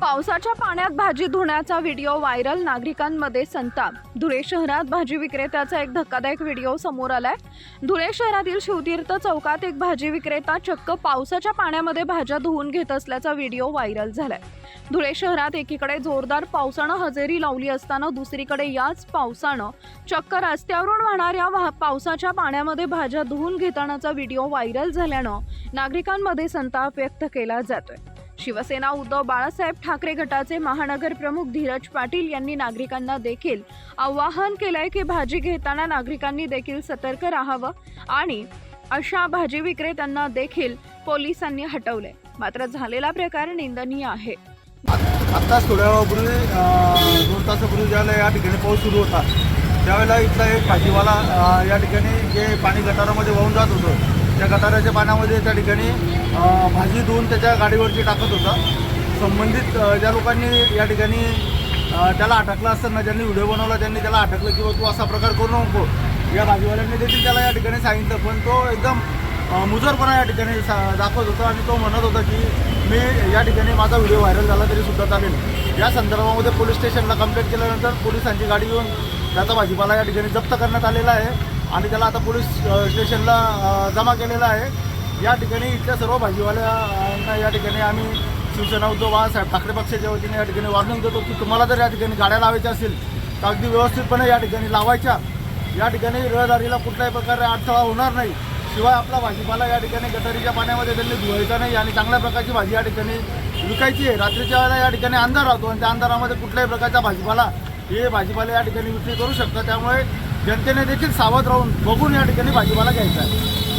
पावसाच्या पाण्यात भाजी धुण्याचा व्हिडिओ व्हायरल नागरिकांमध्ये संताप. धुळे शहरात भाजी विक्रेत्याचा एक धक्कादायक व्हिडिओ समोर आलाय. धुळे शहरातील शिवतीर्थ चौकात एक भाजी विक्रेता चक्क पावसाच्या पाण्यामध्ये भाज्या धुवून घेत असल्याचा व्हिडिओ व्हायरल झालाय. धुळे शहरात एकीकडे जोरदार पावसानं हजेरी लावली असताना दुसरीकडे याच पावसानं चक्क रस्त्यावरून वाहणाऱ्या वाह- पावसाच्या पाण्यामध्ये भाज्या धुवून घेतानाचा व्हिडिओ व्हायरल झाल्यानं नागरिकांमध्ये संताप व्यक्त केला जातोय. शिवसेना उद्धव बाळासाहेब ठाकरे गटाचे महानगर प्रमुख धीरज पाटील यांनी नागरिकांना देखील आवाहन केलंय की भाजी घेताना नागरिकांनी देखील सतर्क राहावं आणि अशा भाजी विक्रेत्यांना देखील पोलिसांनी हटवले मात्र झालेला प्रकार निंदनीय आहे. आत्ताच थोड्या वेळापूर्वी दोन तासापूर्वी ज्यावेळेला या ठिकाणी पाऊस सुरू होता त्यावेळेला इथला एक भाजीवाला या ठिकाणी जे पाणी गटारामध्ये वाहून जात होतं त्या गटाराच्या पाण्यामध्ये त्या ठिकाणी भाजी धुवून त्याच्या गाडीवरती टाकत होता. संबंधित ज्या लोकांनी या ठिकाणी त्याला अटकलं असताना ज्यांनी व्हिडिओ बनवला त्यांनी त्याला अटकलं किंवा तू असा प्रकार करू नको. या भाजीवाल्यांनी देखील त्याला या ठिकाणी सांगितलं पण तो एकदम मुजरपणा या ठिकाणी सा- दाखवत होता आणि तो म्हणत होता की मी या ठिकाणी माझा व्हिडिओ व्हायरल झाला तरी सुद्धा चालेल. या संदर्भामध्ये पोलीस स्टेशनला कंप्लेंट केल्यानंतर पोलिसांची गाडी येऊन त्याचा भाजीपाला या ठिकाणी जप्त करण्यात आलेला आहे. आणि त्याला आता पोलीस स्टेशनला जमा केलेला आहे या ठिकाणी इथल्या सर्व भाजीवाल्यांना या ठिकाणी आम्ही शिवसेना उद्धव बाळासाहेब ठाकरे पक्षाच्या वतीने या ठिकाणी वॉर्निंग देतो की तुम्हाला जर या ठिकाणी गाड्या लावायच्या असेल तर अगदी व्यवस्थितपणे या ठिकाणी लावायच्या या ठिकाणी रहदारीला कुठल्याही प्रकारे अडथळा होणार नाही शिवाय आपला भाजीपाला या ठिकाणी गटारीच्या पाण्यामध्ये त्यांनी धुवायचा नाही आणि चांगल्या प्रकारची भाजी या ठिकाणी विकायची आहे रात्रीच्या वेळेला या ठिकाणी अंधार राहतो आणि त्या अंधारामध्ये कुठल्याही प्रकारचा भाजीपाला हे भाजीपाला या ठिकाणी विक्री करू शकतं त्यामुळे जनतेने देखील सावध राहून बघून या ठिकाणी भाजीपाला घ्यायचा आहे.